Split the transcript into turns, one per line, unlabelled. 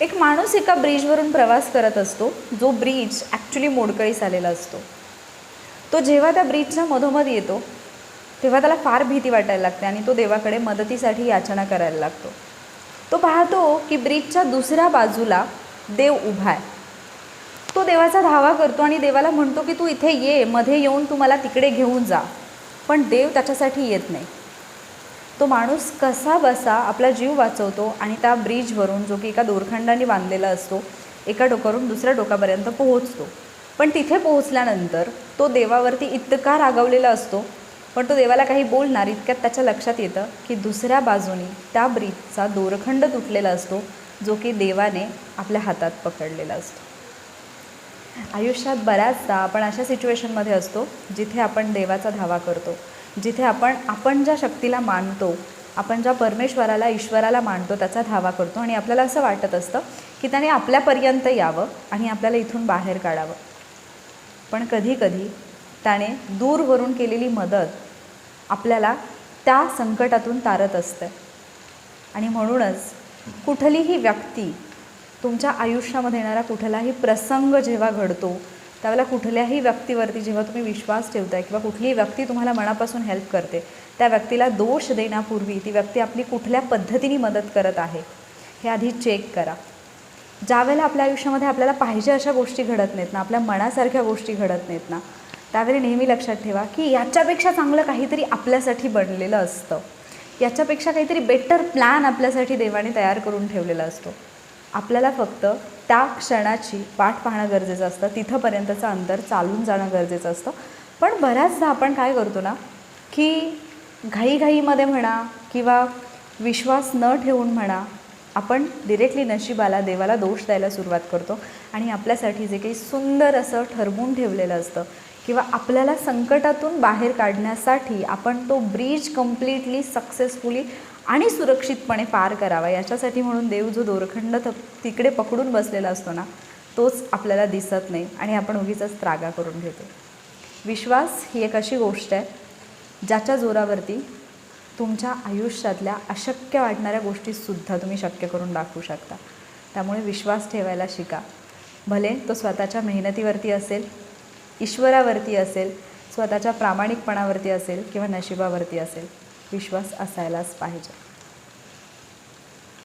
एक माणूस एका ब्रिजवरून प्रवास करत असतो जो ब्रिज ॲक्च्युली मोडकळीस आलेला असतो. तो जेव्हा त्या ब्रिजच्या मधोमध येतो तेव्हा त्याला फार भीती वाटायला लागते आणि तो देवाकडे मदतीसाठी याचना करायला लागतो. तो पाहतो की ब्रिजच्या दुसऱ्या बाजूला देव उभा आहे. तो देवाचा धावा करतो आणि देवाला म्हणतो की तू इथे ये मध्ये येऊन तू मला तिकडे घेऊन जा. पण देव त्याच्यासाठी येत नाही. तो माणूस कसा बसा आपला जीव वाचवतो आणि त्या ब्रिजवरून जो की एका दोरखंडाने बांधलेला असतो एका डोकावरून दुसऱ्या डोकापर्यंत पोहोचतो. पण तिथे पोहोचल्यानंतर तो देवावरती इतका रागवलेला असतो पण तो देवाला काही बोलणार इतक्यात त्याच्या लक्षात येतं की दुसऱ्या बाजूनी त्या ब्रिजचा दोरखंड तुटलेला असतो जो की देवाने आपल्या हातात पकडलेला असतो. आयुष्यात बऱ्याचदा आपण अशा सिच्युएशनमध्ये असतो जिथे आपण देवाचा धावा करतो. जिथे आपण आपण ज्या शक्तीला मानतो आपण ज्या परमेश्वराला ईश्वराला मानतो त्याचा धावा करतो आणि आपल्याला असं वाटत असतं की त्याने आपल्यापर्यंत यावं आणि आपल्याला इथून बाहेर काढावं. पण कधीकधी त्याने दूरवरून केलेली मदत आपल्याला त्या संकटातून तारत असते. आणि म्हणूनच कुठलीही व्यक्ती तुमच्या आयुष्यामध्ये येणारा कुठलाही प्रसंग जेव्हा घडतो त्यावेळेला कुठल्याही व्यक्तीवरती जेव्हा तुम्ही विश्वास ठेवताय किंवा कुठलीही व्यक्ती तुम्हाला मनापासून हेल्प करते त्या व्यक्तीला दोष देण्यापूर्वी ती व्यक्ती आपली कुठल्या पद्धतीने मदत करत आहे हे आधी चेक करा. ज्यावेळेला आपल्या आयुष्यामध्ये आपल्याला पाहिजे अशा गोष्टी घडत नाहीत ना आपल्या मनासारख्या गोष्टी घडत नाहीत ना त्यावेळी नेहमी लक्षात ठेवा की याच्यापेक्षा चांगलं काहीतरी आपल्यासाठी बनलेलं असतं. याच्यापेक्षा काहीतरी बेटर प्लॅन आपल्यासाठी देवाने तयार करून ठेवलेला असतो. आपल्याला फक्त त्या क्षणाची वाट पाहणं गरजेचं असतं. तिथंपर्यंतचं अंतर चालून जाणं गरजेचं असतं. पण बऱ्याचदा आपण काय करतो ना की घाईघाईमध्ये म्हणा किंवा विश्वास न ठेवून म्हणा आपण डिरेक्टली नशिबाला देवाला दोष द्यायला सुरुवात करतो. आणि आपल्यासाठी जे काही सुंदर असं ठरवून ठेवलेलं असतं किंवा आपल्याला संकटातून बाहेर काढण्यासाठी आपण तो ब्रिज कम्प्लिटली सक्सेसफुली आणि सुरक्षितपणे पार करावा. याच्यासाठी म्हणून देव जो दोरखंड त तिकडे पकडून बसलेला असतो ना तोच आपल्याला दिसत नाही आणि आपण उगीच त्रागा करून घेतो. विश्वास ही एक अशी गोष्ट आहे ज्याच्या जोरावरती तुमच्या आयुष्यातल्या अशक्य वाटणाऱ्या गोष्टीसुद्धा तुम्ही शक्य करून दाखवू शकता. त्यामुळे विश्वास ठेवायला शिका. भले तो स्वतःच्या मेहनतीवरती असेल ईश्वरावरती असेल स्वतःच्या प्रामाणिकपणावरती असेल किंवा नशिबावरती असेल विश्वास असायलाच पाहिजे.